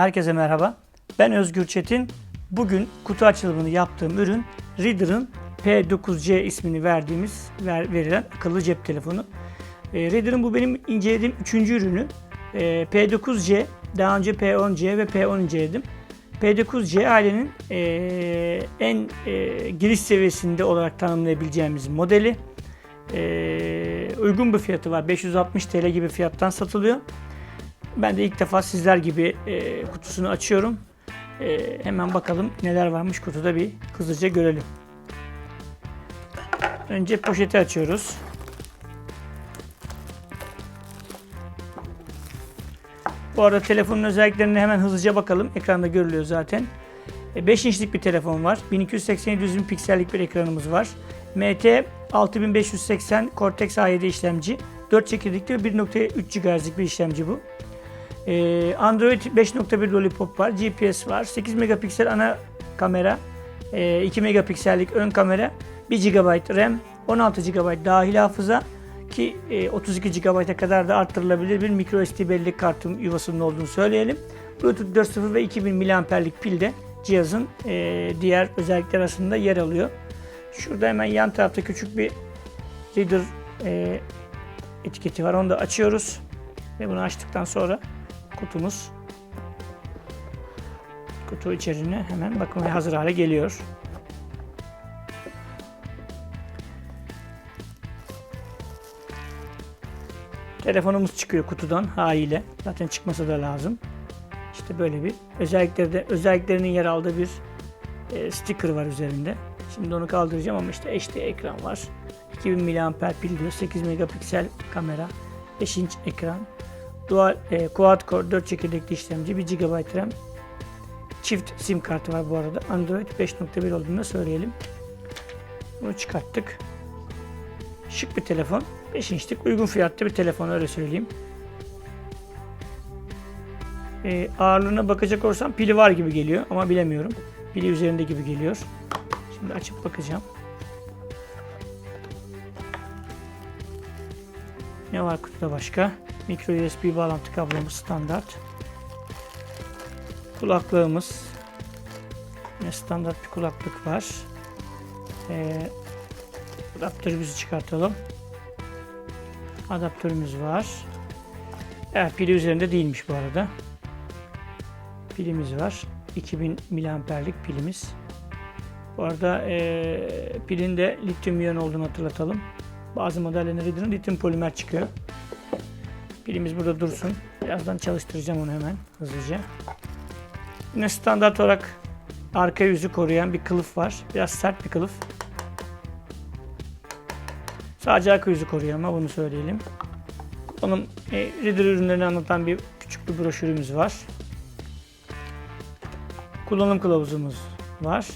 Herkese merhaba. Ben Özgür Çetin. Bugün kutu açılımını yaptığım ürün Reader'ın P9C ismini verdiğimiz ver- verilen akıllı cep telefonu. E, Reader'ın bu benim incelediğim üçüncü ürünü. E, P9C, daha önce P10C ve P10C'ydim. P9C ailenin e, en e, giriş seviyesinde olarak tanımlayabileceğimiz modeli. E, uygun bir fiyatı var. 560 TL gibi fiyattan satılıyor. Ben de ilk defa sizler gibi e, kutusunu açıyorum. E, hemen bakalım neler varmış kutuda bir hızlıca görelim. Önce poşeti açıyoruz. Bu arada telefonun özelliklerine hemen hızlıca bakalım. Ekranda görülüyor zaten. 5 inçlik bir telefon var. 1280 piksellik bir ekranımız var. MT 6580 Cortex A7 işlemci. 4 çekirdekli ve 1.3 GHz'lik bir işlemci bu. Ee, Android 5.1 Lollipop var, GPS var, 8 megapiksel ana kamera, e, 2 megapiksellik ön kamera, 1 GB RAM, 16 GB dahil hafıza ki e, 32 GB'a kadar da arttırılabilir bir microSD bellek kartı yuvasının olduğunu söyleyelim. Bluetooth 4.0 ve 2000 mAh'lik pil de cihazın e, diğer özellikler arasında yer alıyor. Şurada hemen yan tarafta küçük bir Reader e, etiketi var. Onu da açıyoruz. Ve bunu açtıktan sonra kutumuz kutu içeriğine hemen bakın ve hazır hale geliyor. Telefonumuz çıkıyor kutudan haliyle. Zaten çıkması da lazım. İşte böyle bir özellikleri de özelliklerinin yer aldığı bir e, sticker var üzerinde. Şimdi onu kaldıracağım ama işte HD ekran var. 2000 mAh pil diyor. 8 megapiksel kamera. 5 inç ekran. Dual e, Quad Core 4 çekirdekli işlemci, 1 GB RAM. Çift SIM kartı var bu arada. Android 5.1 olduğunu söyleyelim. Bunu çıkarttık. Şık bir telefon. 5 inçlik uygun fiyatlı bir telefon öyle söyleyeyim. E, ağırlığına bakacak olursam pili var gibi geliyor ama bilemiyorum. Pili üzerinde gibi geliyor. Şimdi açıp bakacağım. Ne var kutuda başka? Micro USB bağlantı kablomuz standart. Kulaklığımız. Yine standart bir kulaklık var. Ee, adaptörümüzü çıkartalım. Adaptörümüz var. Evet, pili üzerinde değilmiş bu arada. Pilimiz var. 2000 mAh'lik pilimiz. Bu arada e, pilin de lityum iyon olduğunu hatırlatalım. Bazı modellerin Reader'ın lityum polimer çıkıyor. Pilimiz burada dursun. Birazdan çalıştıracağım onu hemen hızlıca. Yine standart olarak arka yüzü koruyan bir kılıf var. Biraz sert bir kılıf. Sadece arka yüzü koruyor ama bunu söyleyelim. Onun e, Reader ürünlerini anlatan bir küçük bir broşürümüz var. Kullanım kılavuzumuz var.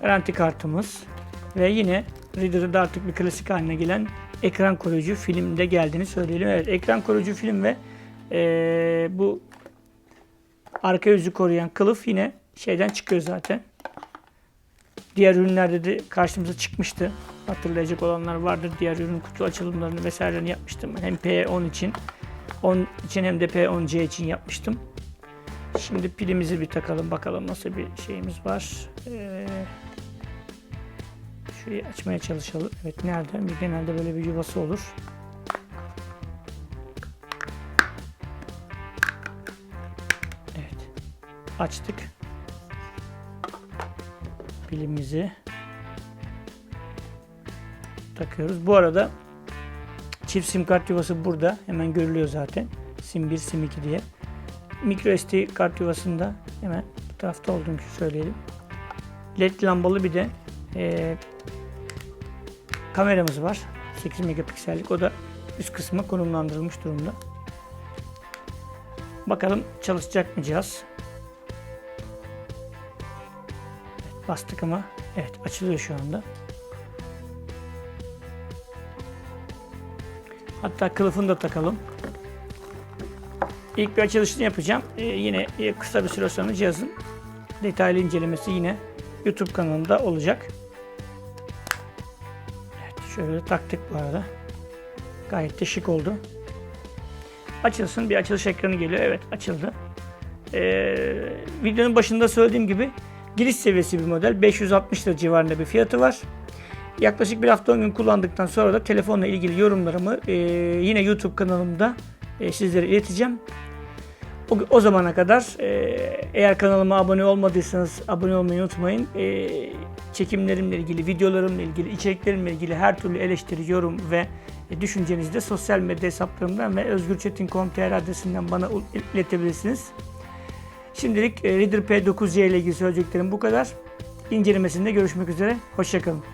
Garanti kartımız ve yine Reader'da artık bir klasik haline gelen ekran koruyucu filmde geldiğini söyleyelim. Evet ekran koruyucu film ve eee, bu arka yüzü koruyan kılıf yine şeyden çıkıyor zaten. Diğer ürünlerde de karşımıza çıkmıştı. Hatırlayacak olanlar vardır. Diğer ürün kutu açılımlarını vesairelerini yapmıştım. Hem P10 için 10 için hem de P10C için yapmıştım. Şimdi pilimizi bir takalım bakalım nasıl bir şeyimiz var. Ee, şurayı açmaya çalışalım. Evet nerede? Bir genelde böyle bir yuvası olur. Evet. Açtık. Pilimizi takıyoruz. Bu arada çift sim kart yuvası burada. Hemen görülüyor zaten. Sim 1, sim 2 diye. Micro SD kart yuvasında hemen bu tarafta olduğunu söyleyelim. LED lambalı bir de e, kameramız var. 8 megapiksellik. O da üst kısmına konumlandırılmış durumda. Bakalım çalışacak mı cihaz? Bastık ama evet açılıyor şu anda. Hatta kılıfını da takalım. İlk bir açılışını yapacağım. Ee, yine e, kısa bir süre sonra cihazın detaylı incelemesi yine YouTube kanalında olacak. Şöyle taktık bu arada. Gayet de şık oldu. açılsın. Bir açılış ekranı geliyor. Evet açıldı. Ee, videonun başında söylediğim gibi giriş seviyesi bir model. 560 lira civarında bir fiyatı var. Yaklaşık bir hafta 10 gün kullandıktan sonra da telefonla ilgili yorumlarımı e, yine YouTube kanalımda e, sizlere ileteceğim. O, o zamana kadar e, eğer kanalıma abone olmadıysanız abone olmayı unutmayın. E, çekimlerimle ilgili, videolarımla ilgili, içeriklerimle ilgili her türlü eleştiri, yorum ve e, düşüncenizi de sosyal medya hesaplarımdan ve özgürçetin.com.tr adresinden bana iletebilirsiniz. Şimdilik e, Reader P9C ile ilgili söyleyeceklerim bu kadar. İncelemesinde görüşmek üzere. Hoşçakalın.